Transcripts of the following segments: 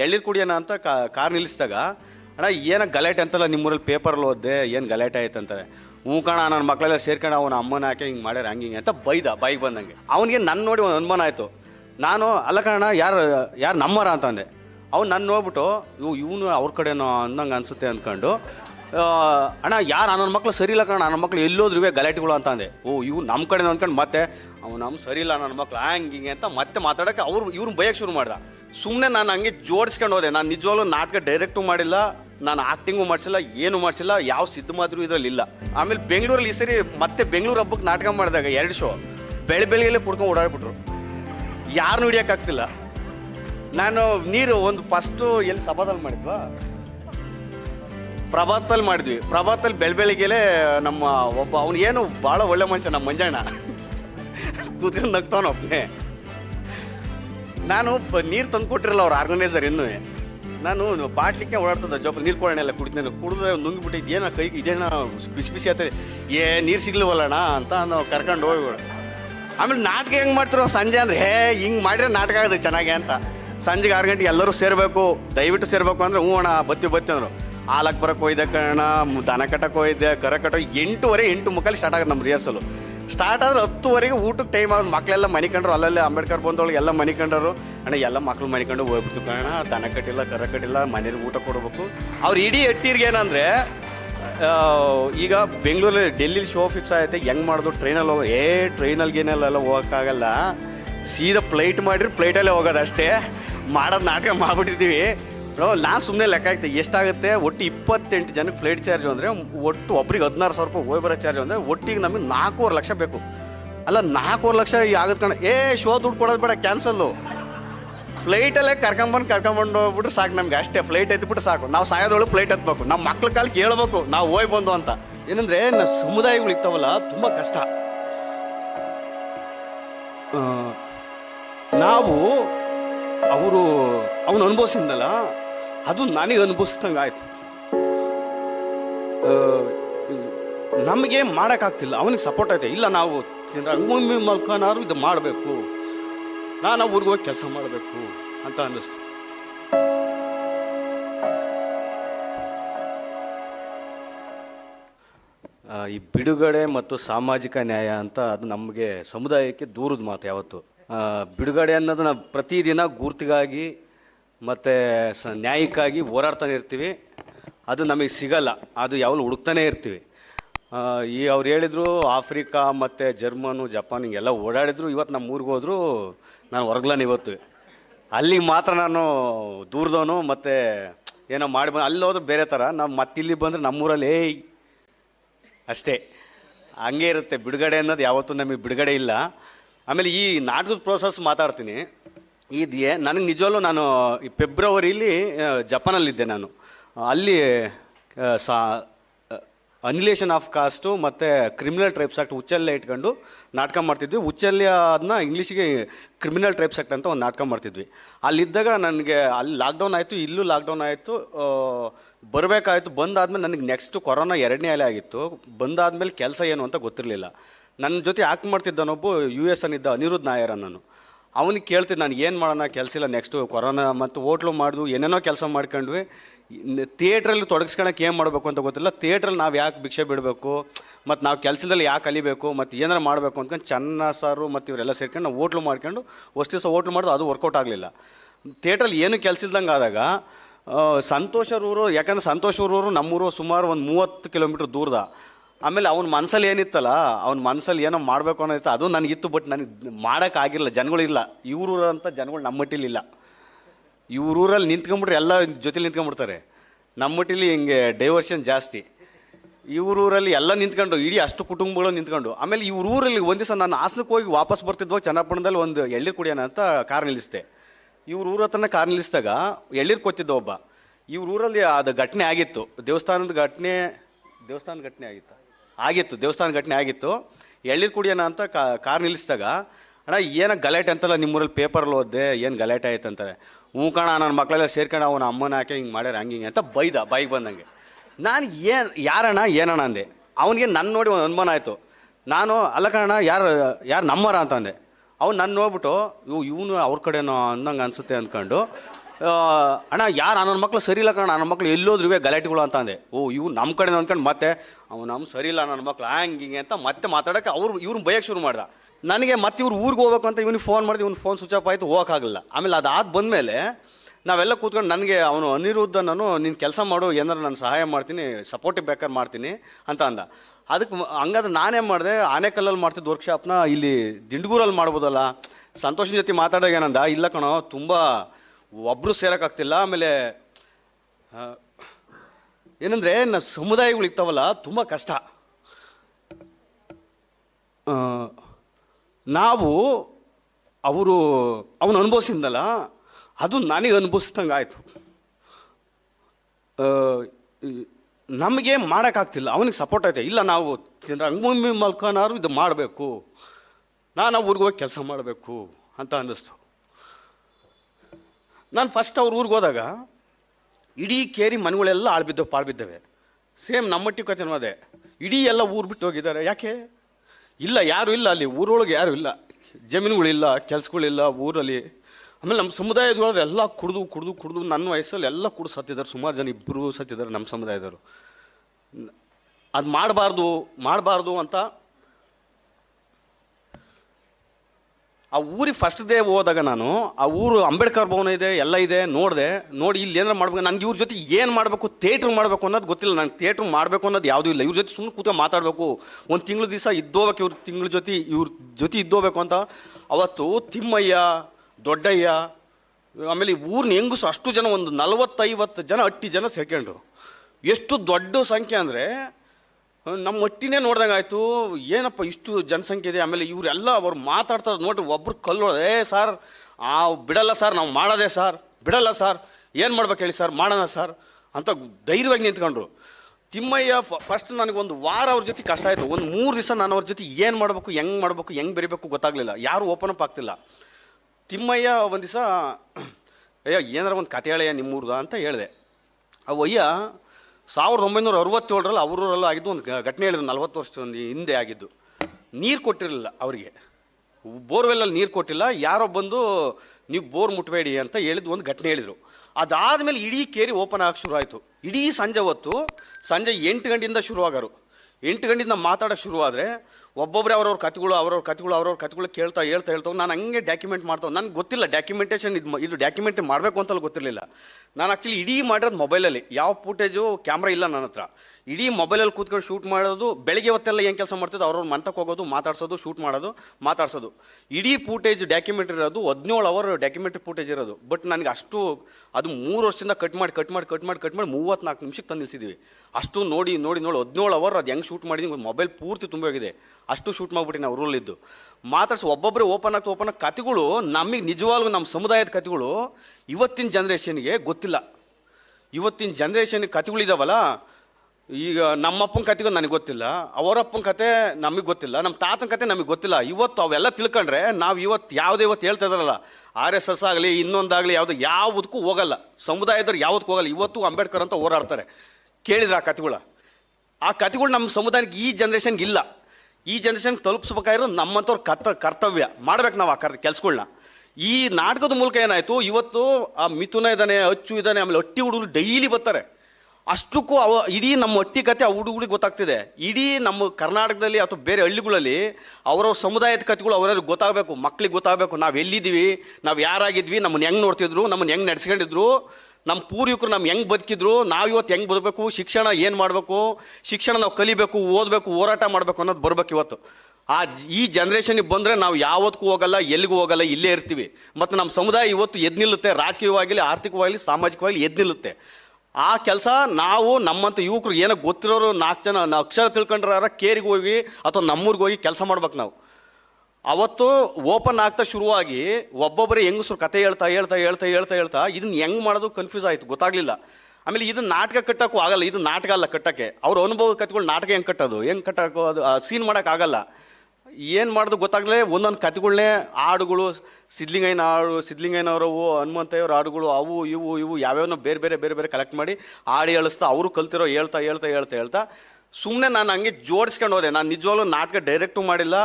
ಎಳ್ನೀರು ಕುಡಿಯೋಣ ಅಂತ ಕಾರ್ ನಿಲ್ಲಿಸಿದಾಗ, ಅಣ್ಣ, ಏನೋ ಗಲಾಟೆ ಅಂತಲ್ಲ ನಿಮ್ಮೂರಲ್ಲಿ ಪೇಪರಲ್ಲಿ ಓದ್ದೆ, ಏನು ಗಲಾಟೆ ಆಯ್ತು? ಅಂತಾರೆ. ಹ್ಞೂ ಕಣ ನನ್ನ ಮಕ್ಕಳೆಲ್ಲ ಸೇರ್ಕೊಂಡು ಅವನ ಅಮ್ಮನ ಹಾಕಿ ಹಿಂಗೆ ಮಾಡ್ಯಾರ, ಹಂಗೆ ಹಿಂಗೆ ಅಂತ ಬೈದ ಬೈಕ್ ಬಂದಂಗೆ. ಅವನಿಗೆ ನನ್ನ ನೋಡಿ ಒಂದು ಅನುಮಾನ ಆಯಿತು. ನಾನು, ಅಲ್ಲ ಕಣ ಯಾರು ಯಾರು ನಮ್ಮರ ಅಂತ ಅಂದೆ. ಅವ್ನು ನನ್ನ ನೋಡ್ಬಿಟ್ಟು, ಇವು, ಇವನು ಅವ್ರ ಕಡೆನೋ ಅಂದಂಗೆ ಅನಿಸುತ್ತೆ ಅಂದ್ಕೊಂಡು ಅಣ್ಣ, ಯಾರು ನನ್ನ ಮಕ್ಳು ಸರಿ ಇಲ್ಲ ಕಣ ನನ್ನ ಮಕ್ಳು ಎಲ್ಲೋದ್ರೂ ಗಲಾಟೆಗಳು ಅಂತ ಅಂದೆ. ಓ, ಇವು ನಮ್ಮ ಕಡೆ ಅಂದ್ಕೊಂಡು ಮತ್ತೆ ಅವ್ನು ನಮ್ಮ ಸರಿ ಇಲ್ಲ ನನ್ನ ಮಕ್ಳು ಹಂಗೆ ಹಿಂಗೆ ಅಂತ ಮತ್ತೆ ಮಾತಾಡೋಕ್ಕೆ ಅವ್ರು ಇವ್ರನ್ನ ಬಯಕ್ಕೆ ಶುರು ಮಾಡ್ದ. ಸುಮ್ಮನೆ ನಾನು ಹಂಗೆ ಜೋಡಿಸ್ಕೊಂಡು ಹೋದೆ. ನಾನು ನಿಜವಾಗ್ಲೂ ನಾಟಕ ಡೈರೆಕ್ಟು ಮಾಡಿಲ್ಲ, ನಾನು ಆಕ್ಟಿಂಗು ಮಾಡಿಸಿಲ್ಲ, ಏನು ಮಾಡಿಸಿಲ್ಲ, ಯಾವ ಸಿದ್ಧ ಮಾತ್ರ ಇದರಲ್ಲಿ ಇಲ್ಲ. ಆಮೇಲೆ ಬೆಂಗಳೂರಲ್ಲಿ ಈ ಸರಿ ಮತ್ತೆ ಬೆಂಗಳೂರು ಹಬ್ಬಕ್ಕೆ ನಾಟಕ ಮಾಡಿದಾಗ ಎರಡು ಶೋ ಬೆಳೆ ಬೆಳಗ್ಗೆಲ್ಲ ಕುಡ್ಕೊಂಡು ಓಡಾಡ್ಬಿಟ್ರು. ಯಾರನ್ನೂ ಹಿಡಿಯೋಕ್ಕಾಗ್ತಿಲ್ಲ. ನಾನು ನೀರು ಒಂದು ಫಸ್ಟು ಎಲ್ಲಿ ಸಭಾದಲ್ಲಿ ಮಾಡಿದ್ವಾ? ಪ್ರಭಾತಲ್ಲಿ ಮಾಡಿದ್ವಿ. ಪ್ರಭಾತಲ್ಲಿ ಬೆಳೆ ಬೆಳಗ್ಗೆಲೇ ನಮ್ಮ ಒಬ್ಬ, ಅವನು ಏನು ಭಾಳ ಒಳ್ಳೆ ಮನುಷ್ಯ, ನಮ್ಮ ಮಂಜಣ್ಣ. ಕೂತ್ಕೊಂಡು ನಗ್ತಾವನ ಒಬ್ಬನೇ ನಾನು ನೀರು ತಂದು ಕೊಟ್ಟಿರಲ್ಲ ಅವ್ರ ಆರ್ಗನೈಸರ್ ಇನ್ನೂ. ನಾನು ಬಾಟ್ಲಿಕ್ಕೆ ಓಡಾಡ್ತದ ಜೊಪ್ ನೀರು ಕೊಡೋಣ ಕುಡಿತೀನಿ ಕುಡಿದ್ರೆ ನುಂಗಿಬಿಟ್ಟು ಇದೇನ ಕೈಗೆ ಇದೇನ ಬಿಸಿ ಬಿಸಿ ಆತ ಏ, ನೀರು ಸಿಗ್ಲಿವಲ್ಲಣ್ಣ ಅಂತ ನಾವು ಕರ್ಕೊಂಡು ಹೋಗಿ ಆಮೇಲೆ ನಾಟಕ ಹೆಂಗೆ ಮಾಡ್ತಿರೋ ಸಂಜೆ ಅಂದ್ರೆ, ಹೇ, ಹಿಂಗೆ ಮಾಡಿದ್ರೆ ನಾಟಕ ಆಗುತ್ತೆ ಚೆನ್ನಾಗೆ ಅಂತ. ಸಂಜೆಗೆ ಆರು ಗಂಟೆಗೆ ಎಲ್ಲರೂ ಸೇರಬೇಕು. ದಯವಿಟ್ಟು ಸೇರಬೇಕು ಅಂದ್ರೆ, ಹ್ಞೂ ಅಣ್ಣ ಬತ್ತಿ ಬತ್ತಿ ಅಂದ್ರು. ಹಾಲಕ್ಕೆ ಬರಕ್ಕೆ ಹೋಯ್ದೆ ಕಣ ದನ ಕಟ್ಟಕ್ಕೆ ಹೋಯ್ದೆ, ಕರ ಕಟ್ಟೋ, ಎಂಟೂವರೆ, ಎಂಟು ಮುಖಾಲಿ ಸ್ಟಾರ್ಟ್ ಆಗುತ್ತೆ ನಮ್ಮ ರಿಹರ್ಸಲು ಸ್ಟಾರ್ಟ್ ಆದ್ರೆ ಹತ್ತುವರೆಗೆ ಊಟಕ್ಕೆ ಟೈಮ್ ಆಗೋದು. ಮಕ್ಕಳೆಲ್ಲ ಮನಿಕೊಂಡ್ರು ಅಲ್ಲಲ್ಲೇ ಅಂಬೇಡ್ಕರ್ ಬಂದವಳು ಎಲ್ಲ ಮನಿಕೊಂಡರು ಅಣ್ಣ, ಎಲ್ಲ ಮಕ್ಳು ಮನಿಕೊಂಡು ಹೋಗ್ಬಿಡ್ತು ಕಣ ದನ ಕಟ್ಟಿಲ್ಲ, ಕರ ಕಟ್ಟಿಲ್ಲ ಮನೇಲಿ ಊಟ ಕೊಡಬೇಕು. ಅವ್ರು ಇಡೀ ಎಟ್ಟಿರ್ಗೆ ಏನಂದ್ರೆ ಈಗ ಬೆಂಗಳೂರಲ್ಲಿ ಡೆಲ್ಲಿಲಿ ಶೋ ಫಿಕ್ಸ್ ಆಗುತ್ತೆ ಹೆಂಗೆ ಮಾಡೋದು? ಟ್ರೈನಲ್ಲಿ ಹೋಗೋ ಏ ಟ್ರೈನಲ್ಲಿ ಗೇನಲ್ಲೆಲ್ಲ ಹೋಗೋಕ್ಕಾಗಲ್ಲ. ಸೀದಾ ಫ್ಲೈಟ್ ಮಾಡಿರಿ ಫ್ಲೈಟಲ್ಲೇ ಹೋಗೋದು ಅಷ್ಟೇ ಮಾಡೋದು ನಾಟಕ ಮಾಡ್ಬಿಟ್ಟಿದ್ದೀವಿ. ನಾನು ಸುಮ್ಮನೆ ಲೆಕ್ಕ ಆಗ್ತದೆ ಎಷ್ಟಾಗುತ್ತೆ? ಒಟ್ಟು ಇಪ್ಪತ್ತೆಂಟು ಜನಕ್ಕೆ ಫ್ಲೈಟ್ ಚಾರ್ಜ್ ಅಂದರೆ ಒಟ್ಟು ಒಬ್ರಿಗೆ ಹದಿನಾರು ಸಾವಿರ ರೂಪಾಯಿ ಹೋಗಿ ಬರೋ ಚಾರ್ಜ್ ಅಂದರೆ ಒಟ್ಟಿಗೆ ನಮಗೆ ನಾಲ್ಕೂವರೆ ಲಕ್ಷ ಬೇಕು. ಅಲ್ಲ, ನಾಲ್ಕೂವರೆ ಲಕ್ಷ ಆಗುತ್ತೆ ಕಣ. ಏ ಶೋ ದುಡ್ಡು ಕೊಡೋದು ಬೇಡ ಕ್ಯಾನ್ಸಲ್ಲು ಫ್ಲೈಟಲ್ಲೇ ಕರ್ಕೊಂಬಂದು ಕರ್ಕೊಂಬಂದು ಹೋಗ್ಬಿಟ್ರೆ ಸಾಕು ನಮ್ಗೆ. ಅಷ್ಟೇ ಫ್ಲೈಟ್ ಎತ್ಬಿಟ್ಟು ಸಾಕು. ನಾವು ಸಾಯೋದೊಳಗೆ ಫ್ಲೈಟ್ ಎತ್ಬೇಕು. ನಮ್ಮ ಮಕ್ಳ ಕಾಲು ಕೇಳಬೇಕು. ನಾವು ಹೋಗಿ ಬಂದು ಅಂತ. ಏನಂದ್ರೆ ಸಮುದಾಯಗಳು ಇರ್ತಾವಲ್ಲ ತುಂಬ ಕಷ್ಟ. ನಾವು ಅವರು, ಅವನು ಅನುಭವಿಸಿದ್ನಲ್ಲ ಅದು ನನಗೆ ಅನುಭವಿಸ್ದಂಗೆ ಆಯ್ತು. ನಮಗೆ ಮಾಡೋಕ್ಕಾಗ್ತಿಲ್ಲ. ಅವನಿಗೆ ಸಪೋರ್ಟ್ ಐತೆ ಇಲ್ಲ, ನಾವು ರಂಗಭೂಮಿ ಮೂಲಕನಾದ್ರು ಇದು ಮಾಡಬೇಕು. ನಾನು ಊರಿಗೆ ಹೋಗಿ ಕೆಲಸ ಮಾಡಬೇಕು ಅಂತ ಅನ್ನಿಸ್ತು. ಈ ಬಿಡುಗಡೆ ಮತ್ತು ಸಾಮಾಜಿಕ ನ್ಯಾಯ ಅಂತ ಅದು ನಮಗೆ ಸಮುದಾಯಕ್ಕೆ ದೂರದ ಮಾತು ಯಾವತ್ತು. ಬಿಡುಗಡೆ ಅನ್ನೋದು ಪ್ರತಿದಿನ ಗುರ್ತಿಗಾಗಿ ಮತ್ತು ಸ ನ್ಯಾಯಕ್ಕಾಗಿ ಹೋರಾಡ್ತಾನೆ ಇರ್ತೀವಿ. ಅದು ನಮಗೆ ಸಿಗಲ್ಲ. ಅದು ಯಾವಾಗಲೂ ಹುಡುಕ್ತಾನೆ ಇರ್ತೀವಿ. ಈ ಅವ್ರು ಹೇಳಿದರು ಆಫ್ರಿಕಾ ಮತ್ತು ಜರ್ಮನು, ಜಪಾನ್ ಹಿಂಗೆಲ್ಲ ಓಡಾಡಿದ್ರು. ಇವತ್ತು ನಮ್ಮ ಊರಿಗೆ ಹೋದ್ರು ನಾನು ಹೊರಗ್ಲಾನ ಇವತ್ತು. ಅಲ್ಲಿಗೆ ಮಾತ್ರ ನಾನು ದೂರದವನು ಮತ್ತು ಏನೋ ಮಾಡಿ ಅಲ್ಲಿ ಹೋದ್ರೆ ಬೇರೆ ಥರ ನಾವು ಮತ್ತಿಲ್ಲಿ ಬಂದರೆ ನಮ್ಮೂರಲ್ಲಿ, ಏಯ್! ಅಷ್ಟೇ. ಹಂಗೆ ಇರುತ್ತೆ. ಬಿಡುಗಡೆ ಅನ್ನೋದು ಯಾವತ್ತೂ ನಮಗೆ ಬಿಡುಗಡೆ ಇಲ್ಲ. ಆಮೇಲೆ ಈ ನಾಟಕದ ಪ್ರೋಸೆಸ್ ಮಾತಾಡ್ತೀನಿ. ಇದು ನನಗೆ ನಿಜವಲ್ಲೂ ನಾನು ಈ ಫೆಬ್ರವರಿಲಿ ಜಪಾನಲ್ಲಿದ್ದೆ ನಾನು. ಅಲ್ಲಿ ಸಾ ಅನಿಲೇಷನ್ ಆಫ್ ಕಾಸ್ಟು ಮತ್ತು ಕ್ರಿಮಿನಲ್ ಟ್ರೈಬ್ಸ್ ಆ್ಯಕ್ಟ್ ಉಚ್ಚಲ್ಲೇ ಇಟ್ಕೊಂಡು ನಾಟಕ ಮಾಡ್ತಿದ್ವಿ. ಹುಚ್ಚಲ್ಲಿ ಅದನ್ನ ಇಂಗ್ಲೀಷಿಗೆ ಕ್ರಿಮಿನಲ್ ಟ್ರೈಬ್ಸ್ ಆ್ಯಕ್ಟ್ ಅಂತ ಒಂದು ನಾಟಕ ಮಾಡ್ತಿದ್ವಿ. ಅಲ್ಲಿದ್ದಾಗ ನನಗೆ ಅಲ್ಲಿ ಲಾಕ್ಡೌನ್ ಆಯಿತು, ಇಲ್ಲೂ ಲಾಕ್ಡೌನ್ ಆಯಿತು ಬರಬೇಕಾಯ್ತು, ಬಂದಾದಮೇಲೆ ನನಗೆ ನೆಕ್ಸ್ಟ್ ಕೊರೋನಾ ಎರಡನೇ ಅಲೆ ಆಗಿತ್ತು. ಬಂದಾದಮೇಲೆ ಕೆಲಸ ಏನು ಅಂತ ಗೊತ್ತಿರಲಿಲ್ಲ. ನನ್ನ ಜೊತೆ ಆ್ಯಕ್ಟ್ ಮಾಡ್ತಿದ್ದನೊಬ್ಬ ಯು ಎಸ್ ಅನ್ನಿದ್ದ ಅನಿರುದ್ಧ ನಾಯರ ಅನ್ನೋನು ಅವನಿಗೆ ಕೇಳ್ತೀನಿ ನಾನು ಏನು ಮಾಡೋಣ, ಕೆಲಸ ಇಲ್ಲ ನೆಕ್ಸ್ಟು ಕೊರೋನಾ ಮತ್ತು ಹೋಟ್ಲು ಮಾಡಿದ್ವು ಏನೇನೋ ಕೆಲಸ ಮಾಡ್ಕೊಂಡ್ವಿ. ಥಿಯೇಟ್ರಲ್ಲಿ ತೊಡಗಿಸ್ಕೊಳಕ್ಕೆ ಏನು ಮಾಡಬೇಕು ಅಂತ ಗೊತ್ತಿಲ್ಲ. ಥಿಯೇಟ್ರಲ್ಲಿ ನಾವು ಯಾಕೆ ಭಿಕ್ಷೆ ಬಿಡಬೇಕು, ಮತ್ತು ನಾವು ಕೆಲಸದಲ್ಲಿ ಯಾಕೆ ಕಲಿಬೇಕು ಮತ್ತು ಏನಾರು ಮಾಡಬೇಕು ಅಂದ್ಕೊಂಡು ಚೆನ್ನ ಸಾರು ಮತ್ತು ಇವರೆಲ್ಲ ಸೇರ್ಕೊಂಡು ನಾವು ಹೋಟ್ಲು ಮಾಡ್ಕೊಂಡು ಅಷ್ಟು ದಿವಸ ಹೋಟ್ಲು ಮಾಡೋದು ಅದು ವರ್ಕೌಟ್ ಆಗಲಿಲ್ಲ. ಥಿಯೇಟ್ರಲ್ಲಿ ಏನು ಕೆಲಸ ಇಲ್ದಂಗೆ ಆದಾಗ ಸಂತೋಷರೂರು ಯಾಕಂದ್ರೆ ಸಂತೋಷರೂರು ನಮ್ಮೂರು ಸುಮಾರು ಒಂದು ಮೂವತ್ತು ಕಿಲೋಮೀಟ್ರ್ ದೂರದ. ಆಮೇಲೆ ಅವ್ನ ಮನ್ಸಲ್ಲಿ ಏನಿತ್ತಲ್ಲ, ಅವ್ನ ಮನ್ಸಲ್ಲಿ ಏನೋ ಮಾಡಬೇಕು ಅನ್ನೋದಿತ್ತು ಅದು ನನಗಿತ್ತು ಬಟ್ ನನಗೆ ಇಲ್ಲ. ಜನಗಳಿಲ್ಲ ಇವ್ರೂರಂಥ ಜನಗಳು ನಮ್ಮ ಮಟ್ಟಿಲಿಲ್ಲ ಇವ್ರೂರಲ್ಲಿ ನಿಂತ್ಕೊಂಬಿಟ್ರೆ ಎಲ್ಲ ಜೊತೆಲಿ ನಿಂತ್ಕೊಂಡ್ಬಿಡ್ತಾರೆ. ನಮ್ಮ ಮಟ್ಟಿಲಿ ಹಿಂಗೆ ಡೈವರ್ಷನ್ ಜಾಸ್ತಿ. ಇವ್ರೂರಲ್ಲಿ ಎಲ್ಲ ನಿಂತ್ಕೊಂಡು, ಇಡೀ ಅಷ್ಟು ಕುಟುಂಬಗಳು ನಿಂತ್ಕೊಂಡು. ಆಮೇಲೆ ಇವ್ರ ಊರಲ್ಲಿ ಒಂದು ದಿವಸ ನಾನು ಆಸನಕ್ಕೆ ಹೋಗಿ ವಾಪಸ್ ಬರ್ತಿದ್ವೋ ಚನ್ನಪಟ್ಟಣದಲ್ಲಿ ಒಂದು ಎಳ್ಳೀರು ಕುಡಿಯೋಣ ಅಂತ ಕಾರ್ ನಿಲ್ಲಿಸಿದೆ. ಇವ್ರ ಊರ ಹತ್ರನೇ ಕಾರ್ ನಿಲ್ಲಿಸಿದಾಗ ಎಳ್ಳೀರು ಕೊತ್ತಿದ್ದ ಒಬ್ಬ. ಇವ್ರ ಊರಲ್ಲಿ ಅದು ಘಟನೆ ಆಗಿತ್ತು. ದೇವಸ್ಥಾನದ ಘಟನೆ ದೇವಸ್ಥಾನದ ಘಟನೆ ಆಗಿತ್ತು? ಆಗಿತ್ತು, ದೇವಸ್ಥಾನ ಘಟನೆ ಆಗಿತ್ತು. ಎಳ್ಳೀರು ಕುಡಿಯೋಣ ಅಂತ ಕಾರ್ ನಿಲ್ಲಿಸಿದಾಗ, ಅಣ್ಣ, ಏನೋ ಗಲಾಟೆ ಅಂತಲ್ಲ ನಿಮ್ಮೂರಲ್ಲಿ ಪೇಪರಲ್ಲಿ ಓದ್ದೆ, ಏನು ಗಲಾಟೆ ಆಯ್ತು? ಅಂತಾರೆ. ಹ್ಞೂ ಕಣ ನನ್ನ ಮಕ್ಕಳೆಲ್ಲ ಸೇರ್ಕೊಂಡು ಅವನ ಅಮ್ಮನ ಹಾಕಿ ಹಿಂಗೆ ಮಾಡ್ಯಾರ, ಹಂಗೆ ಹಿಂಗೆ ಅಂತ ಬೈದ, ಬಾಯಿಗೆ ಬಂದಂಗೆ. ನಾನು ಏನು, ಯಾರಣ್ಣ, ಏನಣ್ಣ? ಅಂದೆ. ಅವನಿಗೆ ನನ್ನ ನೋಡಿ ಒಂದು ಅನುಮಾನ ಆಯಿತು. ನಾನು, ಅಲ್ಲ ಕಣ ಯಾರು ಯಾರು ನಮ್ಮರ ಅಂತ ಅಂದೆ. ಅವ್ನು ನನ್ನ ನೋಡ್ಬಿಟ್ಟು, ಇವು, ಇವನು ಅವ್ರ ಕಡೆನೋ ಅಂದಂಗೆ ಅನಿಸುತ್ತೆ ಅಂದ್ಕೊಂಡು ಅಣ್ಣ, ಯಾರು ನನ್ನ ಮಕ್ಳು ಸರಿ ಇಲ್ಲ ಕಣ ನನ್ನ ಮಕ್ಳು ಎಲ್ಲೋದ್ರೂ ಗಲಾಟೆಗಳು ಅಂತ ಅಂದೆ. ಓ ಇವು ನಮ್ಮ ಕಡೆ ಅಂದ್ಕೊಂಡು ಮತ್ತೆ ಅವ್ನು ನಮ್ಮ ಸರಿ ಇಲ್ಲ ನನ್ನ ಮಕ್ಳು ಹಂಗೆ, ಹಿಂಗೆ ಅಂತ ಮತ್ತೆ ಮಾತಾಡೋಕೆ ಅವ್ರು ಇವ್ರನ್ನ ಬಯಕ್ಕೆ ಶುರು ಮಾಡ್ದ. ನನಗೆ ಮತ್ತೆ ಇವ್ರು ಊರಿಗೆ ಹೋಗ್ಬೇಕು ಅಂತ ಇವ್ನಿಗೆ ಫೋನ್ ಮಾಡಿದೆ ಇವ್ನು ಫೋನ್ ಸ್ವಿಚ್ ಆಫ್ ಆಯಿತು ಹೋಗೋಕ್ಕಾಗಲ್ಲ ಆಮೇಲೆ ಅದಾದ ಬಂದಮೇಲೆ ನಾವೆಲ್ಲ ಕೂತ್ಕೊಂಡು ನನಗೆ ಅವನು ಅನಿರುದ್ಧ ನಾನು ನೀನು ಕೆಲಸ ಮಾಡು ಏನಾರು ನಾನು ಸಹಾಯ ಮಾಡ್ತೀನಿ ಸಪೋರ್ಟಿವ್ ಬೇಕಾದ್ರೆ ಮಾಡ್ತೀನಿ ಅಂತ ಅಂದ. ಅದಕ್ಕೆ ಹಂಗಾದ್ರೆ ನಾನೇ ಮಾಡಿದೆ ಆನೆಕಲ್ಲಲ್ಲಿ ಮಾಡ್ತಿದ್ದ ವರ್ಕ್ಶಾಪ್ನ ಇಲ್ಲಿ ದಿಂಡಗೂರಲ್ಲಿ ಮಾಡ್ಬೋದಲ್ಲ, ಸಂತೋಷನ ಜೊತೆ ಮಾತಾಡೋಕೆ ಏನಂದ, ಇಲ್ಲ ಕಣೋ, ತುಂಬ ಒಬ್ಬರು ಸೇರೋಕ್ಕಾಗ್ತಿಲ್ಲ, ಆಮೇಲೆ ಏನಂದರೆ ಸಮುದಾಯಗಳು ಇರ್ತಾವಲ್ಲ, ತುಂಬ ಕಷ್ಟ. ನಾವು ಅವರು ಅವನು ಅನುಭವಿಸಿದ್ನಲ್ಲ, ಅದು ನನಗೆ ಅನುಭವಿಸ್ದಂಗೆ ಆಯಿತು. ನಮಗೆ ಮಾಡೋಕ್ಕಾಗ್ತಿಲ್ಲ, ಅವನಿಗೆ ಸಪೋರ್ಟ್ ಐತೆ ಇಲ್ಲ, ನಾವು ರಂಗಭೂಮಿ ಮಲ್ಕನಾರು ಇದು ಮಾಡಬೇಕು. ನಾನು ಅವ್ರಿಗೆ ಹೋಗಿ ಕೆಲಸ ಮಾಡಬೇಕು ಅಂತ ಅನ್ನಿಸ್ತು. ನಾನು ಫಸ್ಟ್ ಅವ್ರ ಊರಿಗೆ ಹೋದಾಗ ಇಡೀ ಕೇರಿ ಮನೆಗಳೆಲ್ಲ ಆಳ್ಬಿದ್ದವು ಪಾಳ್ಬಿದ್ದವೆ ಸೇಮ್ ನಮ್ಮಟ್ಟಿ ಕಥೆನೂ ಅದೇ ಇಡೀ ಎಲ್ಲ ಊರು ಬಿಟ್ಟು ಹೋಗಿದ್ದಾರೆ. ಯಾಕೆ? ಇಲ್ಲ, ಯಾರು ಇಲ್ಲ ಅಲ್ಲಿ. ಊರೊಳಗೆ ಯಾರು ಇಲ್ಲ. ಜಮೀನುಗಳಿಲ್ಲ, ಕೆಲಸಗಳಿಲ್ಲ ಊರಲ್ಲಿ. ಆಮೇಲೆ ನಮ್ಮ ಸಮುದಾಯದೊಳಗೆ ಎಲ್ಲ ಕುಡಿದು ಕುಡಿದು ಕುಡಿದು ನನ್ನ ವಯಸ್ಸಲ್ಲಿ ಎಲ್ಲ ಕುಡಿದು ಸತ್ತಿದ್ದಾರೆ ಸುಮಾರು ಜನ ಇಬ್ಬರು ಸತ್ತಿದ್ದಾರೆ ನಮ್ಮ ಸಮುದಾಯದವರು. ಅದು ಮಾಡಬಾರ್ದು ಮಾಡಬಾರ್ದು ಅಂತ ಆ ಊರಿಗೆ ಫಸ್ಟ್ ಡೇ ಹೋದಾಗ ನಾನು, ಆ ಊರು ಅಂಬೇಡ್ಕರ್ ಭವನ ಇದೆ, ಎಲ್ಲ ಇದೆ, ನೋಡಿದೆ, ನೋಡಿ ಇಲ್ಲಿ ಏನಾರು ಮಾಡ್ಬೇಕು ನನಗೆ ಇವ್ರ ಜೊತೆ ಏನು ಮಾಡಬೇಕು ಥಿಯೇಟ್ರ್ ಮಾಡಬೇಕು ಅನ್ನೋದು ಗೊತ್ತಿಲ್ಲ. ನನಗೆ ಥಿಯೇಟ್ರ್ ಮಾಡಬೇಕು ಅನ್ನೋದು ಯಾವುದೂ ಇಲ್ಲ. ಇವ್ರ ಜೊತೆ ಸುಮ್ಮನೆ ಕೂತ ಮಾತಾಡಬೇಕು. ಒಂದು ತಿಂಗಳು ದಿವಸ ಇದ್ದೋಬೇಕು ಇವ್ರ ತಿಂಗಳ ಜೊತೆ, ಇವ್ರ ಜೊತೆ ಇದ್ದೋಬೇಕು ಅಂತ. ಅವತ್ತು ತಿಮ್ಮಯ್ಯ, ದೊಡ್ಡಯ್ಯ, ಆಮೇಲೆ ಊರಿನ ಹೆಂಗಸು ಅಷ್ಟು ಜನ, ಒಂದು ನಲವತ್ತೈವತ್ತು ಜನ, ಅಟ್ಟಿ ಜನ ಸೆಕೆಂಡ್ರು ಎಷ್ಟು ದೊಡ್ಡ ಸಂಖ್ಯೆ ಅಂದರೆ ನಮ್ಮ ಒಟ್ಟಿನೇ ನೋಡ್ದಂಗೆ ಆಯಿತು. ಏನಪ್ಪ ಇಷ್ಟು ಜನಸಂಖ್ಯೆ ಇದೆ? ಆಮೇಲೆ ಇವರೆಲ್ಲ ಅವ್ರು ಮಾತಾಡ್ತಾರೆ ನೋಡ್ರಿ, ಒಬ್ರು ಕಲ್ಲು ಏ ಸರ್, ಆ ಬಿಡಲ್ಲ ಸರ್, ನಾವು ಮಾಡೋದೇ ಸರ್, ಬಿಡಲ್ಲ ಸರ್, ಏನು ಮಾಡ್ಬೇಕು ಹೇಳಿ ಸರ್, ಮಾಡೋಣ ಸರ್, ಅಂತ ಧೈರ್ಯವಾಗಿ ನಿಂತ್ಕೊಂಡ್ರು. ತಿಮ್ಮಯ್ಯ ಫಸ್ಟ್ ನನಗೊಂದು ವಾರ ಅವ್ರ ಜೊತೆ ಕಷ್ಟ ಆಯಿತು. ಒಂದು ಮೂರು ದಿವಸ ನಾನು ಅವ್ರ ಜೊತೆ ಏನು ಮಾಡಬೇಕು, ಹೆಂಗೆ ಮಾಡಬೇಕು, ಹೆಂಗೆ ಬೆರಿಬೇಕು ಗೊತ್ತಾಗಲಿಲ್ಲ. ಯಾರು ಓಪನ್ ಅಪ್ ಆಗ್ತಿಲ್ಲ. ತಿಮ್ಮಯ್ಯ ಒಂದು ದಿವಸ, ಅಯ್ಯ, ಏನಾರ ಒಂದು ಕತೆ ಹೇಳಯ್ಯ ನಿಮ್ಮೂರ್ದ, ಅಂತ ಹೇಳಿದೆ. ಅವಯ್ಯ ಸಾವಿರದ ಒಂಬೈನೂರ ಅರವತ್ತೇಳರಲ್ಲಿ ಅವರಲ್ಲೂ ಆಗಿದ್ದು ಒಂದು ಘಟನೆ ಹೇಳಿದ್ರು, ನಲ್ವತ್ತು ವರ್ಷದ ಹಿಂದೆ ಆಗಿದ್ದು. ನೀರು ಕೊಟ್ಟಿರಲಿಲ್ಲ ಅವರಿಗೆ. ಬೋರ್ವೆಲ್ಲಲ್ಲಿ ನೀರು ಕೊಟ್ಟಿಲ್ಲ, ಯಾರೋ ಬಂದು ನೀವು ಬೋರ್ ಮುಟ್ಟಬೇಡಿ ಅಂತ ಹೇಳಿದ್ದು ಒಂದು ಘಟನೆ ಹೇಳಿದರು. ಅದಾದಮೇಲೆ ಇಡೀ ಕೇರಿ ಓಪನ್ ಆಗಕ್ಕೆ ಶುರು ಆಯಿತು ಇಡೀ ಸಂಜೆ ಹೊತ್ತು ಸಂಜೆ ಎಂಟು ಗಂಟೆಯಿಂದ ಶುರುವಾಗರು. ಎಂಟು ಗಂಟೆಯಿಂದ ಮಾತಾಡೋಕ್ಕೆ ಶುರುವಾದರೆ ಒಬ್ಬೊಬ್ಬರೇ ಅವ್ರವ್ರ ಕತೆಗಳು ಅವ್ರವ್ರ ಕತೆಗಳು ಅವ್ರವ್ರ ಕತೆಗಳು ಕೇಳ್ತಾ, ಹೇಳ್ತಾ ಹೇಳ್ತಾವೆ ನಾನು ಹಂಗೆ ಡಾಕ್ಯುಮೆಂಟ್ ಮಾಡ್ತಾವೆ ನನಗೆ ಗೊತ್ತಿಲ್ಲ ಡಾಕ್ಯುಮೆಂಟೇಷನ್ ಇದು ಇದು ಡಾಕ್ಯುಮೆಂಟ್ ಮಾಡಬೇಕು ಅಂತಲ್ಲಿ ಗೊತ್ತಿರಲಿಲ್ಲ. ನಾನು ಆ್ಯಕ್ಚುಲಿ ಇಡೀ ಮಾಡಿರೋದು ಮೊಬೈಲಲ್ಲಿ ಯಾವ ಫೂಟೇಜು ಕ್ಯಾಮ್ರಾ ಇಲ್ಲ ನನ್ನ ಹತ್ರ. ಇಡೀ ಮೊಬೈಲಲ್ಲಿ ಕೂತ್ಕೊಂಡು ಶೂಟ್ ಮಾಡೋದು, ಬೆಳಗ್ಗೆ ಹೊತ್ತೆಲ್ಲ ಏನು ಕೆಲಸ ಮಾಡ್ತಿದ್ದು, ಅವ್ರವ್ರ ಮಂತಕ್ಕೆ ಹೋಗೋದು, ಮಾತಾಡ್ಸೋದು ಶೂಟ್ ಮಾಡೋದು, ಮಾತಾಡ್ಸೋದು. ಇಡೀ ಫೂಟೇಜ್ ಡಾಕ್ಯುಮೆಂಟ್ರಿ ಇರೋದು ಹದಿನೇಳು ಅವರ್ ಡಾಕ್ಯುಮೆಂಟ್ರಿ ಫೂಟೇಜ್ ಇರೋದು. ಬಟ್ ನನಗೆ ಅಷ್ಟು, ಅದು ಮೂರು ವರ್ಷದಿಂದ ಕಟ್ ಮಾಡಿ ಕಟ್ ಮಾಡಿ ಕಟ್ ಮಾಡಿ ಕಟ್ ಮಾಡಿ ಮೂವತ್ತ್ನಾಲ್ಕು ನಿಮಿಷಕ್ಕೆ ತಂದು ಅಷ್ಟು ನೋಡಿ ನೋಡಿ ನೋಡಿ ಹದಿನೇಳು ಅವರ್ ಅದು ಹೆಂಗೆ ಶೂಟ್ ಮಾಡಿದ್ದೀನಿ ಮೊಬೈಲ್ ಪೂರ್ತಿ ತುಂಬ ಹೋಗಿದೆ. ಅಷ್ಟು ಶೂಟ್ ಮಾಡಿಬಿಟ್ಟು ನಾವು ರೂಲಿದ್ದು ಮಾತಾಡ್ಸಿ ಒಬ್ಬೊಬ್ಬರೇ ಓಪನ್ ಆಗ್ತಾ ಓಪನ್ ಆಗಿ ಕತೆಗಳು ನಮಗೆ ನಿಜವಾಗ್ಲೂ ನಮ್ಮ ಸಮುದಾಯದ ಕತೆಗಳು ಇವತ್ತಿನ ಜನ್ರೇಷನ್ಗೆ ಗೊತ್ತಿಲ್ಲ. ಇವತ್ತಿನ ಜನ್ರೇಷನ್ ಕತೆಗಳಿದಾವಲ್ಲ ಈಗ ನಮ್ಮಪ್ಪನ ಕತೆಗೂ ನನಗೆ ಗೊತ್ತಿಲ್ಲ, ಅವರಪ್ಪನ ಕತೆ ನಮಗೆ ಗೊತ್ತಿಲ್ಲ ನಮ್ಮ ತಾತನ ಕತೆ ನಮಗೆ ಗೊತ್ತಿಲ್ಲ. ಇವತ್ತು ಅವೆಲ್ಲ ತಿಳ್ಕೊಂಡ್ರೆ ನಾವು ಇವತ್ತು ಯಾವುದೇ ಇವತ್ತು ಹೇಳ್ತಾ ಇದ್ರಲ್ಲ, ಆರ್ ಎಸ್ ಎಸ್ ಆಗಲಿ, ಇನ್ನೊಂದಾಗಲಿ ಯಾವುದು, ಯಾವುದಕ್ಕೂ ಹೋಗಲ್ಲ. ಸಮುದಾಯದವ್ರು ಯಾವುದಕ್ಕೂ ಹೋಗಲ್ಲ. ಇವತ್ತು ಅಂಬೇಡ್ಕರ್ ಅಂತ ಹೋರಾಡ್ತಾರೆ. ಕೇಳಿದ್ರೆ ಆ ಕತೆಗಳ ಆ ಕತೆಗಳು ನಮ್ಮ ಸಮುದಾಯಕ್ಕೆ ಈ ಜನ್ರೇಷನ್ಗೆ ಇಲ್ಲ. ಈ ಜನ್ರೇಷನ್ಗೆ ತಲುಪಿಸ್ಬೇಕಾಗಿರೋ ನಮ್ಮಂಥವ್ರ ಕರ್ತ, ಕರ್ತವ್ಯ. ಮಾಡ್ಬೇಕು ನಾವು ಆ ಕರ್ ಕೆಲಸಗಳನ್ನ ಈ ನಾಟಕದ ಮೂಲಕ ಏನಾಯಿತು, ಇವತ್ತು ಆ ಮಿಥುನ ಇದ್ದಾನೆ ಅಚ್ಚು ಇದ್ದಾನೆ ಆಮೇಲೆ ಅಟ್ಟಿ ಹುಡುಗರು ಡೈಲಿ ಬರ್ತಾರೆ. ಅಷ್ಟಕ್ಕೂ ಅವ ಇಡೀ ನಮ್ಮ ಒಟ್ಟಿ ಕತೆ ಆ ಹುಡುಗರಿಗೆ ಗೊತ್ತಾಗ್ತಿದೆ. ಇಡೀ ನಮ್ಮ ಕರ್ನಾಟಕದಲ್ಲಿ ಅಥವಾ ಬೇರೆ ಹಳ್ಳಿಗಳಲ್ಲಿ ಅವರವ್ರ ಸಮುದಾಯದ ಕತೆಗಳು ಅವರವ್ರಿಗೆ ಗೊತ್ತಾಗಬೇಕು, ಮಕ್ಳಿಗೆ ಗೊತ್ತಾಗಬೇಕು. ನಾವು ಎಲ್ಲಿದ್ದೀವಿ, ನಾವು ಯಾರಾಗಿದ್ವಿ, ನಮ್ಮನ್ನ ಹೆಂಗೆ ನೋಡ್ತಿದ್ರು, ನಮ್ಮನ್ನ ಹೆಂಗೆ ನಡೆಸ್ಕೊಂಡಿದ್ರು ನಮ್ಮ ಪೂರ್ವಿಕರು ನಮ್ಮ ಹೆಂಗೆ ಬದುಕಿದ್ರು, ನಾವು ಇವತ್ತು ಹೆಂಗೆ ಬದುಕಬೇಕು, ಶಿಕ್ಷಣ ಏನು ಮಾಡಬೇಕು, ಶಿಕ್ಷಣ ನಾವು ಕಲಿಬೇಕು, ಓದಬೇಕು, ಹೋರಾಟ ಮಾಡಬೇಕು ಅನ್ನೋದು ಬರ್ಬೇಕು ಇವತ್ತು. ಆ ಈ ಜನ್ರೇಷನಿಗೆ ಬಂದರೆ ನಾವು ಯಾವತ್ತಕ್ಕೂ ಹೋಗಲ್ಲ, ಎಲ್ಲಿಗೂ ಹೋಗಲ್ಲ, ಇಲ್ಲೇ ಇರ್ತೀವಿ. ಮತ್ತು ನಮ್ಮ ಸಮುದಾಯ ಇವತ್ತು ಎದ್ದು ನಿಲ್ಲುತ್ತೆ, ರಾಜಕೀಯವಾಗಲಿ, ಆರ್ಥಿಕವಾಗಲಿ ಸಾಮಾಜಿಕವಾಗಿ ಎದ್ದು ನಿಲ್ಲುತ್ತೆ. ಆ ಕೆಲಸ ನಾವು ನಮ್ಮಂಥ ಯುವಕರು ಏನೋ ಗೊತ್ತಿರೋರು ನಾಲ್ಕು ಜನ ಅಕ್ಷರ ತಿಳ್ಕೊಂಡ್ರ ಕೇರಿಗೆ ಹೋಗಿ ಅಥವಾ ನಮ್ಮೂರಿಗೆ ಹೋಗಿ ಕೆಲಸ ಮಾಡ್ಬೇಕು ನಾವು. ಅವತ್ತು ಓಪನ್ ಆಗ್ತಾ ಶುರುವಾಗಿ ಒಬ್ಬೊಬ್ಬರೇ ಹೆಂಗಸರು ಕತೆ ಹೇಳ್ತಾ ಹೇಳ್ತಾ ಹೇಳ್ತಾ ಹೇಳ್ತಾ ಹೇಳ್ತಾ ಇದನ್ನ ಹೆಂಗ್ ಮಾಡೋದು ಕನ್ಫ್ಯೂಸ್ ಆಯಿತು, ಗೊತ್ತಾಗ್ಲಿಲ್ಲ. ಆಮೇಲೆ ಇದು ನಾಟಕ ಕಟ್ಟಕ್ಕೂ ಆಗಲ್ಲ, ಇದು ನಾಟಕ ಅಲ್ಲ ಕಟ್ಟಕ್ಕೆ. ಅವ್ರ ಅನುಭವ ಕತ್ಕೊಂಡು ನಾಟಕ ಹೆಂಗೆ ಕಟ್ಟೋದು, ಹೆಂಗೆ ಕಟ್ಟೋಕ್ಕೂ ಅದು ಸೀನ್ ಮಾಡೋಕ್ಕಾಗಲ್ಲ ಏನು ಮಾಡೋದು ಗೊತ್ತಾಗಲೇ ಒಂದೊಂದು ಕತೆಗಳನ್ನೇ ಹಾಡುಗಳು, ಸಿದ್ಲಿಂಗಯ್ಯನ ಹಾಡು, ಸಿದ್ಲಿಂಗಯ್ಯನವರವು, ಹನುಮಂತಯ್ಯವ್ರ ಹಾಡುಗಳು ಅವು ಇವು ಇವು ಯಾವ್ಯಾವನೋ ಬೇರೆ ಬೇರೆ ಬೇರೆ ಬೇರೆ ಕಲೆಕ್ಟ್ ಮಾಡಿ ಹಾಡು ಹೇಳಿಸ್ತಾ ಅವರು ಕಲ್ತಿರೋ ಹೇಳ್ತಾ ಹೇಳ್ತಾ ಹೇಳ್ತಾ ಹೇಳ್ತಾ ಸುಮ್ಮನೆ ನಾನು ಹಂಗೆ ಜೋಡಿಸ್ಕೊಂಡು ಹೋದೆ. ನಾನು ನಿಜವಾಗ್ಲೂ ನಾಟಕ ಡೈರೆಕ್ಟು ಮಾಡಿಲ್ಲ,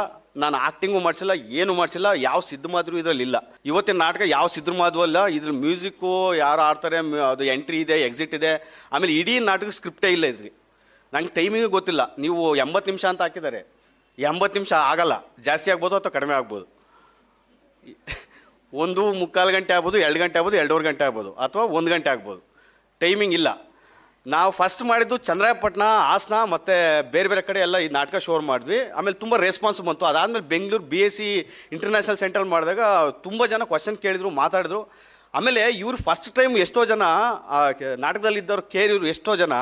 ನಾನು ಆಕ್ಟಿಂಗು ಮಾಡಿಸಿಲ್ಲ, ಏನು ಮಾಡಿಸಿಲ್ಲ, ಯಾವ ಸಿದ್ಧ ಮಾದ್ರು ಇದರಲ್ಲಿ ಇಲ್ಲ. ಇವತ್ತಿನ ನಾಟಕ ಯಾವ ಸಿದ್ಧ ಮಾಧು ಅಲ್ಲ ಇದ್ರ ಮ್ಯೂಸಿಕ್ಕು ಯಾರು ಆಡ್ತಾರೆ ಅದು ಎಂಟ್ರಿ ಇದೆ ಎಕ್ಸಿಟ್ ಇದೆ, ಆಮೇಲೆ ಇಡೀ ನಾಟಕ ಸ್ಕ್ರಿಪ್ಟೇ ಇಲ್ಲ ಇದ್ರಿ ನಂಗೆ ಟೈಮಿಂಗ್ ಗೊತ್ತಿಲ್ಲ. ನೀವು ಎಂಬತ್ತು ನಿಮಿಷ ಅಂತ ಹಾಕಿದ್ದಾರೆ. ಎಂಬತ್ತು ನಿಮಿಷ ಆಗಲ್ಲ. ಜಾಸ್ತಿ ಆಗ್ಬೋದು ಅಥವಾ ಕಡಿಮೆ ಆಗ್ಬೋದು? ಒಂದು ಮುಕ್ಕಾಲು ಗಂಟೆ ಆಗ್ಬೋದು, ಎರಡು ಗಂಟೆ ಆಗ್ಬೋದು, ಎರಡೂವರೆ ಗಂಟೆ ಆಗ್ಬೋದು, ಅಥವಾ ಒಂದು ಗಂಟೆ ಆಗ್ಬೋದು. ಟೈಮಿಂಗ್ ಇಲ್ಲ. ನಾವು ಫಸ್ಟ್ ಮಾಡಿದ್ದು ಚಂದ್ರಾಯಪಟ್ಟಣ, ಹಾಸನ, ಮತ್ತು ಬೇರೆ ಬೇರೆ ಕಡೆ ಎಲ್ಲ ಈ ನಾಟಕ ಶೋರ್ ಮಾಡಿದ್ವಿ. ಆಮೇಲೆ ತುಂಬ ರೆಸ್ಪಾನ್ಸ್ ಬಂತು. ಅದಾದಮೇಲೆ Bengaluru B S C international central ಮಾಡಿದಾಗ ತುಂಬ ಜನ ಕ್ವಶನ್ ಕೇಳಿದರು, ಮಾತಾಡಿದ್ರು. ಆಮೇಲೆ ಇವ್ರು ಫಸ್ಟ್ ಟೈಮ್ ಎಷ್ಟೋ ಜನ ನಾಟಕದಲ್ಲಿದ್ದವ್ರು, ಕೇರಿಯವರು ಎಷ್ಟೋ ಜನ,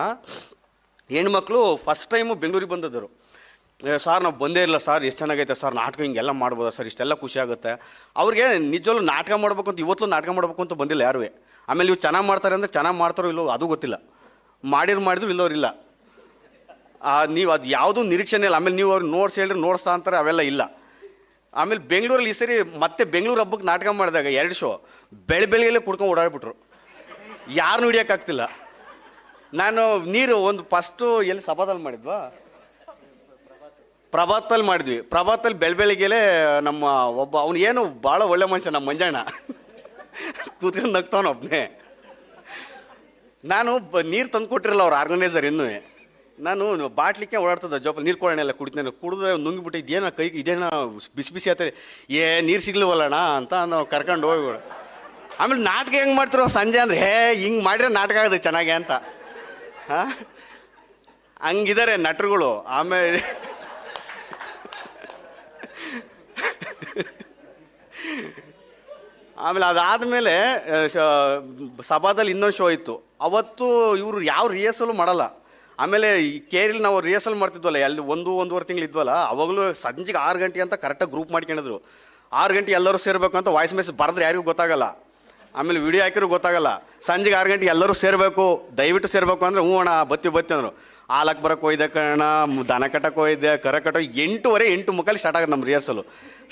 ಹೆಣ್ಮಕ್ಳು ಫಸ್ಟ್ ಟೈಮು ಬೆಂಗಳೂರಿಗೆ ಬಂದಿದ್ದರು. ಸರ್, ನಾವು ಬಂದೇ ಇಲ್ಲ ಸರ್. ಎಷ್ಟು ಚೆನ್ನಾಗೈತೆ ಸರ್. ನಾಟಕ ಹಿಂಗೆಲ್ಲ ಮಾಡ್ಬೋದಾ ಸರ್? ಇಷ್ಟೆಲ್ಲ ಖುಷಿ ಆಗುತ್ತೆ. ಅವ್ರಿಗೆ ನಿಜವಲ್ಲೂ ನಾಟಕ ಮಾಡ್ಬೇಕು ಅಂತ ಇವತ್ತು ನಾಟಕ ಮಾಡ್ಬೇಕು ಅಂತ ಬಂದಿಲ್ಲ ಯಾರೂ. ಆಮೇಲೆ ಇವು ಚೆನ್ನಾಗಿ ಮಾಡ್ತಾರೆ ಅಂದರೆ ಚೆನ್ನಾಗಿ ಮಾಡ್ತಾರೋ ಇಲ್ಲೋ ಅದು ಗೊತ್ತಿಲ್ಲ. ಮಾಡಿದ್ರು ಮಾಡಿದ್ರು ಇಲ್ಲವ್ರಿಲ್ಲ ನೀವು ಅದು ಯಾವುದೂ ನಿರೀಕ್ಷೆನೇ ಇಲ್ಲ. ಆಮೇಲೆ ನೀವು ಅವ್ರು ನೋಡ್ಸಿ ಹೇಳ್ರಿ, ನೋಡ್ಸ್ತಾ ಅಂತಾರೆ, ಅವೆಲ್ಲ ಇಲ್ಲ. ಆಮೇಲೆ ಬೆಂಗಳೂರಲ್ಲಿ ಈ ಸರಿ ಮತ್ತೆ ಬೆಂಗಳೂರು ಹಬ್ಬಕ್ಕೆ ನಾಟಕ ಮಾಡಿದಾಗ ಎರಡು ಶೋ ಬೆಳೆ ಬೆಳಗ್ಗೆಲ್ಲೇ ಕುಡ್ಕೊಂಡು ಓಡಾಡ್ಬಿಟ್ರು. ಯಾರನ್ನೂ ಹಿಡಿಯೋಕ್ಕಾಗ್ತಿಲ್ಲ ನಾನು ನೀರು ಒಂದು ಫಸ್ಟು ಎಲ್ಲಿ ಸಭಾದಲ್ಲಿ ಮಾಡಿದ್ವಾ? ಪ್ರಭಾತಲ್ಲಿ ಮಾಡಿದ್ವಿ. ಪ್ರಭಾತಲ್ಲಿ ಬೆಳ ನಮ್ಮ ಒಬ್ಬ, ಅವನು ಏನು ಭಾಳ ಒಳ್ಳೆ ಮನುಷ್ಯ ನಮ್ಮ ಮಂಜಣ್ಣ. ಕೂತ್ಕೊಂಡು ನಗ್ತಾವನ ಒಬ್ಬನೇ ನಾನು ಬ, ನೀರು ತಂದು ಕೊಟ್ಟಿರಲ್ಲ ಅವ್ರು ಆರ್ಗನೈಸರ್ ಇನ್ನೂ. ನಾನು ಬಾಟ್ಲಿಕ್ಕೆ ಓಡಾಡ್ತದ ಜೋಪ ನೀರು ಕೊಡೋಣ ಎಲ್ಲ ಕುಡಿತೇನೆ ಕುಡಿದ್ರೆ ನುಂಗಿಬಿಟ್ಟು ಇದೇನ ಕೈ, ಇದೇನ ಬಿಸಿ ಬಿಸಿ ಆತ ಏ, ನೀರು ಸಿಗ್ಲಿವಲ್ಲಣ್ಣ ಅಂತ ನಾವು ಕರ್ಕೊಂಡು ಹೋಗಿ ಆಮೇಲೆ ನಾಟಕ ಹೆಂಗೆ ಮಾಡ್ತಿರೋ ಸಂಜೆ ಅಂದ್ರೆ, ಹೇ, ಹಿಂಗೆ ಮಾಡಿದ್ರೆ ನಾಟಕ ಆಗುತ್ತೆ ಚೆನ್ನಾಗೆ ಅಂತ. ಹಾಂ? ಹಂಗಿದ್ದಾರೆ ನಟರುಗಳು. ಆಮೇಲೆ ಆಮೇಲೆ ಅದಾದಮೇಲೆ ಸಭಾದಲ್ಲಿ ಇನ್ನೊಂದು ಶೋ ಇತ್ತು. ಅವತ್ತು ಇವರು ಯಾವ ರಿಹರ್ಸಲು ಮಾಡಲ್ಲ. ಆಮೇಲೆ ಈ ಕೇರಿಲಿ ನಾವು ರಿಹರ್ಸಲ್ ಮಾಡ್ತಿದ್ವಲ್ಲ ಅಲ್ಲಿ ಒಂದು, ಒಂದೂವರೆ ತಿಂಗಳು ಇದ್ವಲ್ಲ, ಅವಾಗಲೂ ಸಂಜೆಗೆ ಆರು ಗಂಟೆ ಅಂತ ಕರೆಕ್ಟಾಗಿ ಗ್ರೂಪ್ ಮಾಡ್ಕೊಂಡಿದ್ರು. ಆರು ಗಂಟೆ ಎಲ್ಲರೂ ಸೇರಬೇಕು ಅಂತ ವಾಯ್ಸ್ ಮೆಸೇಜ್ ಬರೆದ್ರೆ ಯಾರಿಗೂ ಗೊತ್ತಾಗಲ್ಲ. ಆಮೇಲೆ ವಿಡಿಯೋ ಹಾಕಿರೋ ಗೊತ್ತಾಗಲ್ಲ. ಸಂಜೆಗೆ ಆರು ಗಂಟೆ ಎಲ್ಲರೂ ಸೇರಬೇಕು, ದಯವಿಟ್ಟು ಸೇರಬೇಕು ಅಂದರೆ, ಹ್ಞೂ ಅಣ್ಣ ಬತ್ತಿ ಬತ್ತಿ ಅಂದರು. ಹಾಲಕ್ಕೆ ಬರೋಕೆ ಹೋಯ್ದೆ ಕಣ ದನ ಕಟ್ಟಕ್ಕೆ ಹೋಯ್ದೆ ಕರ ಕಟ್ಟೋ, ಎಂಟುವರೆ, ಎಂಟು ಮುಖಲ್ಲಿ ಸ್ಟಾರ್ಟ್ ಆಗೋದು ನಮ್ಮ ರಿಹರ್ಸಲು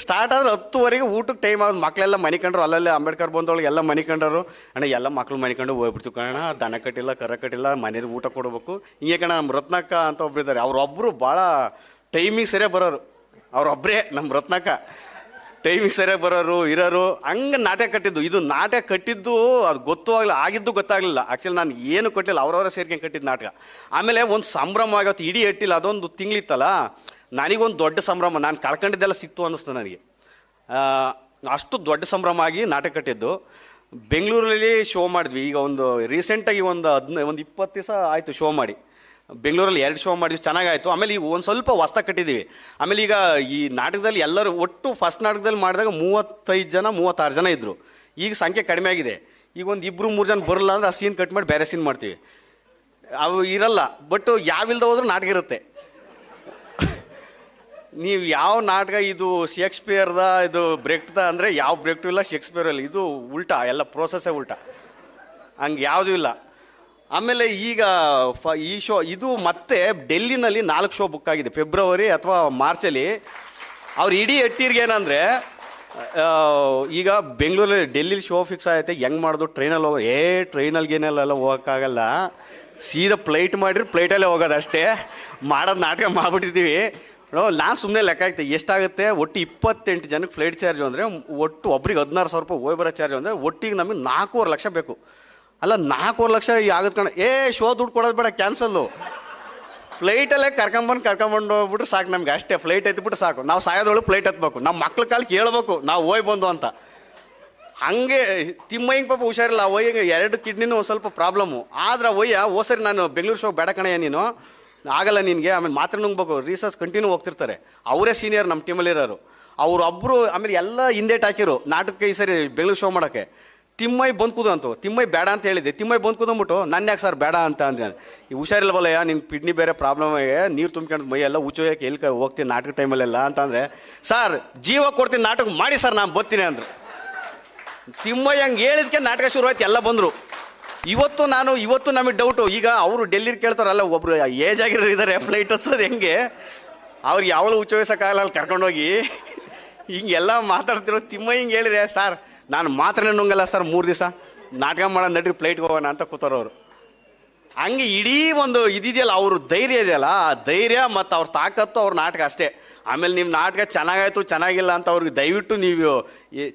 ಸ್ಟಾರ್ಟ್ ಆದ್ರೆ ಹತ್ತುವರೆಗೆ ಊಟಕ್ಕೆ ಟೈಮ್ ಆಗೋದು ಮಕ್ಕಳೆಲ್ಲ ಮನೆ ಕಂಡ್ರು ಅಲ್ಲಲ್ಲೇ ಅಂಬೇಡ್ಕರ್ ಬಂದವಳು ಎಲ್ಲ ಮನೆ ಕಂಡರು ಅಣ್ಣ, ಎಲ್ಲ ಮಕ್ಕಳು ಮನೆ ಕಂಡು ಹೋಗ್ಬಿಡ್ತೀವಿ ಕಣ. ದನ ಕಟ್ಟಿಲ್ಲ, ಕರ ಕಟ್ಟಿಲ್ಲ, ಮನೇಲಿ ಊಟ ಕೊಡಬೇಕು. ಹಿಂಗೆ ಕಣ ನಮ್ಮ ರತ್ನಕ್ಕ ಅಂತ ಒಬ್ಬರಿದ್ದಾರೆ ಅವ್ರೊಬ್ಬರು ಭಾಳ ಟೈಮಿಗೆ ಸರಿಯಾಗಿ ಬರೋರು. ಅವ್ರೊಬ್ಬರೇ ನಮ್ಮ ರತ್ನಕ್ಕ. ಟೈಮಿಗೆ ಸರಿಯಾಗಿ ಬರೋರು, ಇರೋರು, ಹಂಗೆ ನಾಟಕ ಕಟ್ಟಿದ್ದು. ಇದು ನಾಟಕ ಕಟ್ಟಿದ್ದು ಅದು ಗೊತ್ತೂ ಆಗಲಿಲ್ಲ, ಆಗಿದ್ದು ಗೊತ್ತಾಗಲಿಲ್ಲ. ಆ್ಯಕ್ಚುಲಿ ನಾನು ಏನು ಕೊಟ್ಟಿಲ್ಲ, ಅವರವರ ಸೇರ್ಕೊಂಡು ಕಟ್ಟಿದ್ದು ನಾಟಕ. ಆಮೇಲೆ ಒಂದು ಸಂಭ್ರಮ ಆಗತ್ತೆ ಇಡೀ ಎಟ್ಟಿಲ್ಲ ಅದೊಂದು ತಿಂಗಳಿತ್ತಲ್ಲ, ನನಗೊಂದು ದೊಡ್ಡ ಸಂಭ್ರಮ, ನಾನು ಕಳ್ಕೊಂಡಿದ್ದೆಲ್ಲ ಸಿಕ್ತು ಅನ್ನಿಸ್ತು ನನಗೆ. ಅಷ್ಟು ದೊಡ್ಡ ಸಂಭ್ರಮ ಆಗಿ ನಾಟಕ ಕಟ್ಟಿದ್ದು. ಬೆಂಗಳೂರಲ್ಲಿ ಶೋ ಮಾಡಿದ್ವಿ, ಈಗ ಒಂದು ರೀಸೆಂಟಾಗಿ ಒಂದು ಹದಿನೈದು ಒಂದು ಇಪ್ಪತ್ತು ದಿವಸ ಆಯಿತು ಶೋ ಮಾಡಿ. ಬೆಂಗಳೂರಲ್ಲಿ ಎರಡು ಶೋ ಮಾಡಿದ್ವಿ, ಚೆನ್ನಾಗಾಯಿತು. ಆಮೇಲೆ ಈಗ ಒಂದು ಸ್ವಲ್ಪ ಹೊಸ್ತ ಕಟ್ಟಿದ್ದೀವಿ ಆಮೇಲೆ ಈಗ ಈ ನಾಟಕದಲ್ಲಿ ಎಲ್ಲರೂ ಒಟ್ಟು ಫಸ್ಟ್ ನಾಟಕದಲ್ಲಿ ಮಾಡಿದಾಗ ಮೂವತ್ತೈದು ಜನ, ಮೂವತ್ತಾರು ಜನ ಇದ್ದರು ಈಗ ಸಂಖ್ಯೆ ಕಡಿಮೆ ಆಗಿದೆ. ಈಗ ಒಂದು ಇಬ್ಬರು ಮೂರು ಜನ ಬರಲ್ಲ ಅಂದ್ರೆ ಆ ಸೀನ್ ಕಟ್ ಮಾಡಿ ಬೇರೆ ಸೀನ್ ಮಾಡ್ತೀವಿ. ಅವು ಇರಲ್ಲ ಬಟ್ ಯಾವಿಲ್ದ ಹೋದ್ರೂ ನಾಟಕ ಇರುತ್ತೆ. ನೀವು ಯಾವ ನಾಟಕ, ಇದು ಶೇಕ್ಸ್ಪಿಯರ್ದ ಇದು ಬ್ರೆಕ್ಟ್ದ ಅಂದರೆ ಯಾವ ಬ್ರೆಕ್ಟು ಇಲ್ಲ ಶೇಕ್ಸ್ಪಿಯರ್ ಇಲ್ಲ. ಇದು ಉಲ್ಟಾ, ಎಲ್ಲ ಪ್ರೋಸೆಸ್ಸೇ ಉಲ್ಟಾ. ಹಂಗೆ ಯಾವುದೂ ಇಲ್ಲ. ಆಮೇಲೆ ಈಗ ಫ, ಈ ಶೋ, ಇದು ಮತ್ತೆ ಡೆಲ್ಲಿನಲ್ಲಿ ನಾಲ್ಕು ಶೋ ಬುಕ್ ಆಗಿದೆ. ಫೆಬ್ರವರಿ ಅಥವಾ ಮಾರ್ಚಲ್ಲಿ. ಅವ್ರು ಇಡೀ ಎಟ್ಟಿರ್ಗೆ ಏನಂದರೆ ಈಗ ಬೆಂಗಳೂರಲ್ಲಿ ಡೆಲ್ಲಿಲಿ ಶೋ ಫಿಕ್ಸ್ ಆಗುತ್ತೆ ಹೆಂಗೆ ಮಾಡೋದು ಟ್ರೈನಲ್ಲಿ ಹೋಗೋ ಏ ಟ್ರೈನಲ್ಲಿ ಏನೆಲ್ಲ ಹೋಗೋಕ್ಕಾಗಲ್ಲ. ಸೀದಾ ಫ್ಲೈಟ್ ಮಾಡಿರಿ ಫ್ಲೈಟಲ್ಲೇ ಹೋಗೋದು ಅಷ್ಟೇ. ಮಾಡೋದು ನಾಟಕ ಮಾಡಿಬಿಟ್ಟಿದ್ದೀವಿ. ನಾನು ಸುಮ್ಮನೆ ಲೆಕ್ಕ ಆಗ್ತದೆ ಎಷ್ಟಾಗುತ್ತೆ? ಒಟ್ಟು ಇಪ್ಪತ್ತೆಂಟು ಜನಕ್ಕೆ ಫ್ಲೈಟ್ ಚಾರ್ಜ್ ಅಂದರೆ ಒಟ್ಟು ಒಬ್ರಿಗೆ ಹದಿನಾರು ಸಾವಿರ ರೂಪಾಯಿ ಹೋಗಿ ಬರೋ ಚಾರ್ಜ್ ಅಂದರೆ, ಒಟ್ಟಿಗೆ ನಮಗೆ ನಾಲ್ಕೂವರೆ ಲಕ್ಷ ಬೇಕು. ಅಲ್ಲ, ನಾಲ್ಕೂವರೆ ಲಕ್ಷ ಆಗುತ್ತೆ ಕಣ. ಏ, ಶೋ ದುಡ್ಡು ಕೊಡೋದು ಬೇಡ, ಕ್ಯಾನ್ಸಲ್ಲು. ಫ್ಲೈಟಲ್ಲೇ ಕರ್ಕೊಂಬಂದು ಕರ್ಕೊಂಬಂದು ಹೋಗ್ಬಿಟ್ರೆ ಸಾಕು ನಮ್ಗೆ. ಅಷ್ಟೇ, ಫ್ಲೈಟ್ ಎತ್ಬಿಟ್ಟು ಸಾಕು. ನಾವು ಸಾಯೋದ್ರೊಳಗೆ ಫ್ಲೈಟ್ ಎತ್ಬೇಕು. ನಮ್ಮ ಮಕ್ಳ ಕಾಲು ಕೇಳಬೇಕು ನಾವು ಹೋಯ್ ಬಂದು ಅಂತ. ಹಂಗೆ, ತಿಮ್ಮಯ್ಯಂಗೆ ಪಾಪ ಹುಷಾರಿಲ್ಲ. ಒಯ್ಯಂಗೆ ಎರಡು ಕಿಡ್ನಿನೂ ಒಂದು ಸ್ವಲ್ಪ ಪ್ರಾಬ್ಲಮ್ಮು. ಆದ್ರೆ ಒಯ್ಯ ಓ ಸರಿ, ನಾನು ಬೆಂಗಳೂರು ಶೋ ಬೇಡ ಕಣಯ್ಯ ನೀನು. ಆಗಲ್ಲ ನಿನಗೆ, ಆಮೇಲೆ ಮಾತ್ರ ನುಂಗ್ಬೇಕು. ರಿಸರ್ಚ್ ಕಂಟಿನ್ಯೂ ಹೋಗ್ತಿರ್ತಾರೆ. ಅವರೇ ಸೀನಿಯರ್ ನಮ್ಮ ಟೀಮಲ್ಲಿರೋರು ಅವರೊಬ್ಬರು ಆಮೇಲೆ ಎಲ್ಲ ಹಿಂದೇಟ್ ಹಾಕಿರು. ನಾಟಕಕ್ಕೆ ಈ ಸರಿ ಬೆಂಗಳೂರು ಶೋ ಮಾಡೋಕ್ಕೆ. ತಿಮ್ಮಯ್ಯ ಬಂದು ಕೂದು ತಿಮ್ಮಯ್ಯ ಬೇಡ ಅಂತ ಹೇಳಿದ್ದೆ. ತಿಮ್ಮೈ ಬಂದು ಕೂದಂಬಿಟ್ಟು ನನ್ನ ಯಾಕೆ ಸರ್ ಬೇಡ ಅಂತ? ಅಂದ್ರೆ ಈ ಹುಷಾರಿಲ್ವಲ್ಲಯ್ಯ ನಿನ್ನ ಕಿಡ್ನಿ ಬೇರೆ ಪ್ರಾಬ್ಲಮ್ ನೀರು ತುಂಬ್ಕೊಂಡು ಮೈ ಎಲ್ಲ ಉಚ್ಚೋಯಕ್ಕೆ ಎಲ್ಲಿ ಹೋಗ್ತೀನಿ ನಾಟಕ ಟೈಮಲ್ಲೆಲ್ಲ ಅಂತಂದರೆ ಸರ್, ಜೀವ ಕೊಡ್ತೀನಿ, ನಾಟಕ ಮಾಡಿ ಸರ್, ನಾನು ಬರ್ತೀನಿ ಅಂದರು. ತಿಮ್ಮಯ್ಯ ಹಂಗೆ ಹೇಳಿದ್ಕೆ ನಾಟಕ ಶುರುವಾಯ್ತು ಎಲ್ಲ ಬಂದರು. ಇವತ್ತು ನಾನು, ಇವತ್ತು ನಮಗೆ ಡೌಟು ಈಗ ಅವರು ಡೆಲ್ಲಿಗೆ ಕೇಳ್ತಾರಲ್ಲ ಒಬ್ರು ಏಜ್ ಆಗಿರೋ ಇದ್ದಾರೆ ಫ್ಲೈಟ್ ಹತ್ತೋದು ಹೆಂಗೆ? ಅವ್ರು ಯಾವಾಗಲೂ ಉಚ್ಚೋಗಿಸೋಕ್ಕಾಗಲ್ಲ ಅಲ್ಲಿ ಕರ್ಕೊಂಡೋಗಿ. ಹಿಂಗೆಲ್ಲ ಮಾತಾಡ್ತಿರೋ ತಿಮ್ಮಯ್ಯ ಹಿಂಗೆ ಹೇಳಿದೆ ಸರ್ ನಾನು ಮಾತ್ರನೇ ನುಂಗಲ್ಲ ಸರ್ ಮೂರು ದಿವಸ ನಾಟಕ ಮಾಡೋ ನಡ್ರಿ ಫ್ಲೈಟ್ಗೆ ಹೋಗೋಣ ಅಂತ ಕೂತರೋರು ಹಂಗೆ ಇಡೀ ಒಂದು ಇದಿದೆಯಲ್ಲ, ಅವ್ರ ಧೈರ್ಯ ಇದೆಯಲ್ಲ, ಆ ಧೈರ್ಯ ಮತ್ತು ಅವ್ರ ತಾಕತ್ತು ಅವ್ರ ನಾಟಕ ಅಷ್ಟೇ. ಆಮೇಲೆ ನಿಮ್ಮ ನಾಟಕ ಚೆನ್ನಾಗಾಯ್ತು, ಚೆನ್ನಾಗಿಲ್ಲ ಅಂತ ಅವ್ರಿಗೆ ದಯವಿಟ್ಟು ನೀವು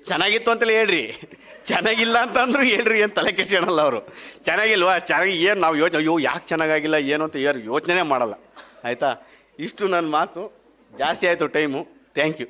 ಚೆನ್ನಾಗಿತ್ತು ಅಂತಲೇ ಹೇಳ್ರಿ. ಚೆನ್ನಾಗಿಲ್ಲ ಅಂತಂದ್ರು ಹೇಳ್ರಿ ಏನು ತಲೆ ಕೆಡಿಸೋಣಲ್ಲ ಅವರು. ಚೆನ್ನಾಗಿಲ್ವಾ? ಚೆನ್ನಾಗಿ ಏನು ನಾವು ಯೋಚನೆ ಅಯ್ಯೋ, ಯಾಕೆ ಚೆನ್ನಾಗಾಗಿಲ್ಲ, ಏನು ಅಂತ ಯಾರು ಯೋಚನೆ ಮಾಡಲ್ಲ. ಆಯಿತಾ? ಇಷ್ಟು ನನ್ನ ಮಾತು. ಜಾಸ್ತಿ ಆಯಿತು ಟೈಮು. Thank you